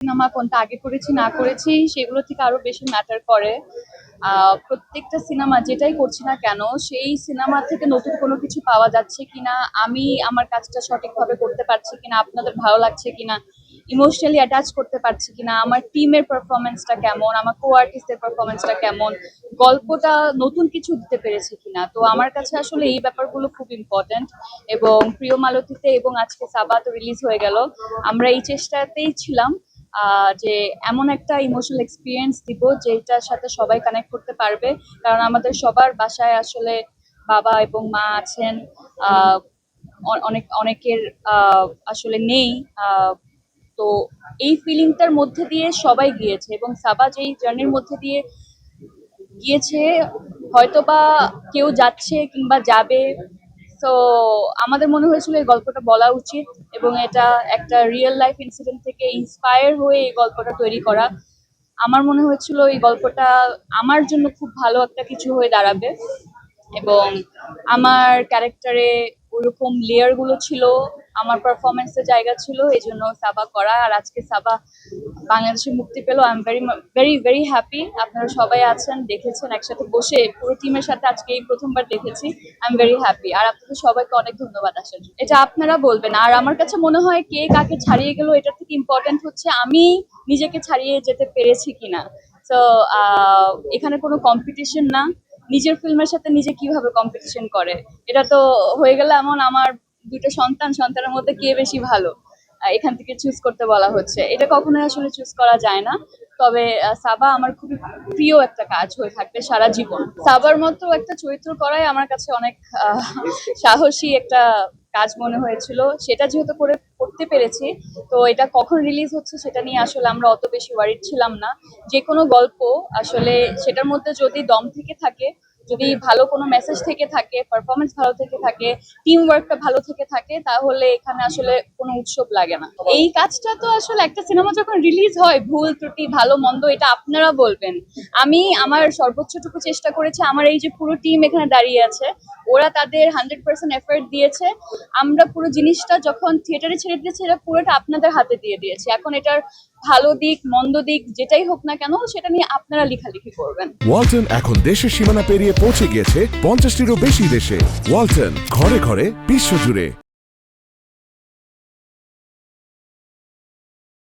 Cinema কোনটা আগে করেছি, না করেছি, সেগুলো থেকে আরও বেশি ম্যাটার করে। প্রত্যেকটা সিনেমা যেটাই করছি না কেন, সেই সিনেমা থেকে নতুন কোনো কিছু পাওয়া যাচ্ছে কিনা, আমি আমার কাজটা সঠিকভাবে করতে পারছি কিনা, আপনাদের ভালো লাগছে কিনা ইমোশনালি অ্যাটাচ করতে পারছি কিনা, আমার টিমের পারফরমেন্সটা কেমন, আমার কো আর্টিস্টের পারফরমেন্সটা কেমন, গল্পটা নতুন কিছু দিতে পেরেছি কিনা। তো আমার কাছে আসলে এই ব্যাপারগুলো খুব ইম্পর্ট্যান্ট এবং প্রিয় মালতীতে এবং আজকে সাবাত রিলিজ হয়ে গেল। আমরা এই চেষ্টাতেই ছিলাম। যে এমন একটা ইমোশনাল এক্সপিরিয়েন্স দিব যেটার সাথে সবাই কানেক্ট করতে পারবে। কারণ আমাদের সবার বাসায় আসলে বাবা এবং মা আছেন অনেক, অনেকের আসলে নেই তো এই ফিলিংটার মধ্যে দিয়ে সবাই গিয়েছে এবং সাবা যেই জার্নির মধ্যে দিয়ে গিয়েছে, হয়তোবা কেউ যাচ্ছে কিংবা যাবে। তো আমাদের মনে হয়েছিল এই গল্পটা বলা উচিত। এবং এটা একটা রিয়েল লাইফ ইনসিডেন্ট থেকে ইন্সপায়ার হয়ে এই গল্পটা তৈরি করা। আমার মনে হয়েছিল এই গল্পটা আমার জন্য খুব ভালো একটা কিছু হয়ে দাঁড়াবে এবং আমার ক্যারেক্টারে ওরকম লেয়ারগুলো ছিল, আমার পারফরমেন্সের জায়গা ছিল, এই জন্য সাবা করা। আর আজকে সাবা বাংলাদেশে মুক্তি পেল। I am very very very happy আপনারা সবাই আছেন, দেখেছেন, একসাথে বসে পুরো টিমের সাথে আজকে এই প্রথমবার দেখেছি। আই এম ভেরি হ্যাপি আর আপনাদের সবাইকে অনেক ধন্যবাদ আসার জন্য। এটা আপনারা বলবেন। আর আমার কাছে মনে হয় কে কাকে ছাড়িয়ে গেল এটা থেকে ইম্পর্টেন্ট হচ্ছে আমি নিজেকে ছাড়িয়ে যেতে পেরেছি কিনা। তো এখানে কোনো কম্পিটিশন না। নিজের ফিল্মের সাথে নিজে কীভাবে কম্পিটিশন করে? এটা তো হয়ে গেলে এমন আমার দুটো সন্তান, সন্তানের মধ্যে কে বেশি ভালো? এখান থেকে চুজ করতে বলা হচ্ছে। এটা কখনোই আসলে চুজ করা যায় না। তবে সাবা আমার খুবই প্রিয় একটা কাজ হয়ে থাকবে সারা জীবন। সাবার মতো একটা চরিত্র করাই আমার কাছে অনেক সাহসী একটা কাজ মনে হয়েছিল, সেটা যেহেতু করে করতে পেরেছি, তো এটা কখন রিলিজ হচ্ছে সেটা নিয়ে আসলে আমরা অত বেশি ওয়ারিড ছিলাম না। যে কোনো গল্প আসলে সেটার মধ্যে যদি দম থেকে থাকে যদি ভালো কোনো মেসেজ থেকে থাকে পারফরমেন্স ভালো থেকে থাকে টিম ওয়ার্কটা ভালো থেকে থাকে তাহলে এখানে আসলে কোনো উৎসব লাগে না। এই কাজটা তো আসলে একটা সিনেমা যখন রিলিজ হয় ভুল ত্রুটি ভালো মন্দ এটা আপনারা বলবেন। আমি আমার সর্বোচ্চটুকু চেষ্টা করেছি আমার এই যে পুরো টিম এখানে দাঁড়িয়ে আছে ওরা তাদের হান্ড্রেড পার্সেন্ট এফার্ট দিয়েছে। আমরা পুরো জিনিসটা যখন থিয়েটারে ছেড়ে দিয়েছি এটা পুরোটা আপনাদের হাতে দিয়ে দিয়েছি। এখন এটার ভালো দিক, মন্দ দিক, যেটাই হোক না কেন, সেটা নিয়ে আপনারা লেখালেখি করবেন। ওয়ালটন এখন দেশের সীমানা পেরিয়ে পৌঁছে গিয়েছে পঞ্চাশটিরও বেশি দেশে। ওয়ালটন, ঘরে ঘরে, বিশ্বজুড়ে।